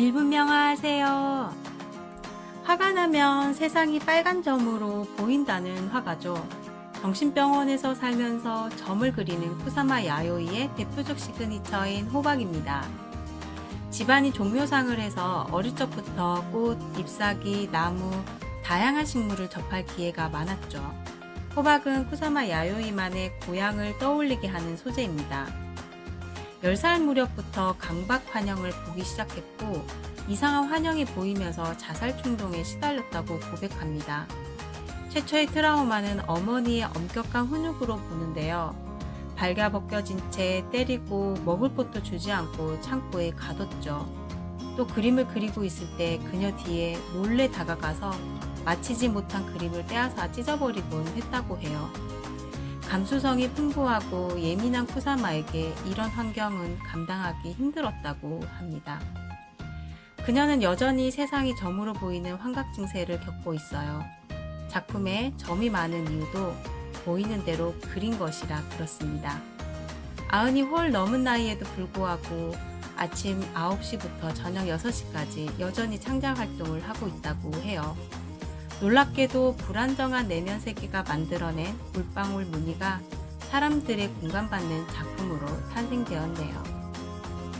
일분명화하세요. 화가 나면 세상이 빨간 점으로 보인다는 화가죠. 정신병원에서 살면서 점을 그리는 쿠사마 야요이의 대표적 시그니처인 호박입니다. 집안이 종묘상을 해서 어릴 적부터 꽃, 잎사귀, 나무, 다양한 식물을 접할 기회가 많았죠. 호박은 쿠사마 야요이만의 고향을 떠올리게 하는 소재입니다. 10살 무렵부터 강박 환영을 보기 시작했고 이상한 환영이 보이면서 자살 충동에 시달렸다고 고백합니다. 최초의 트라우마는 어머니의 엄격한 훈육으로 보는데요. 발가벗겨진 채 때리고 먹을 것도 주지 않고 창고에 가뒀죠. 또 그림을 그리고 있을 때 그녀 뒤에 몰래 다가가서 마치지 못한 그림을 빼앗아 찢어버리곤 했다고 해요. 감수성이 풍부하고 예민한 쿠사마에게 이런 환경은 감당하기 힘들었다고 합니다. 그녀는 여전히 세상이 점으로 보이는 환각 증세를 겪고 있어요. 작품에 점이 많은 이유도 보이는 대로 그린 것이라 그렇습니다. 아흔이 홀 넘은 나이에도 불구하고 아침 9시부터 저녁 6시까지 여전히 창작 활동을 하고 있다고 해요. 놀랍게도 불안정한 내면 세계가 만들어낸 물방울 무늬가 사람들의 공감받는 작품으로 탄생되었네요.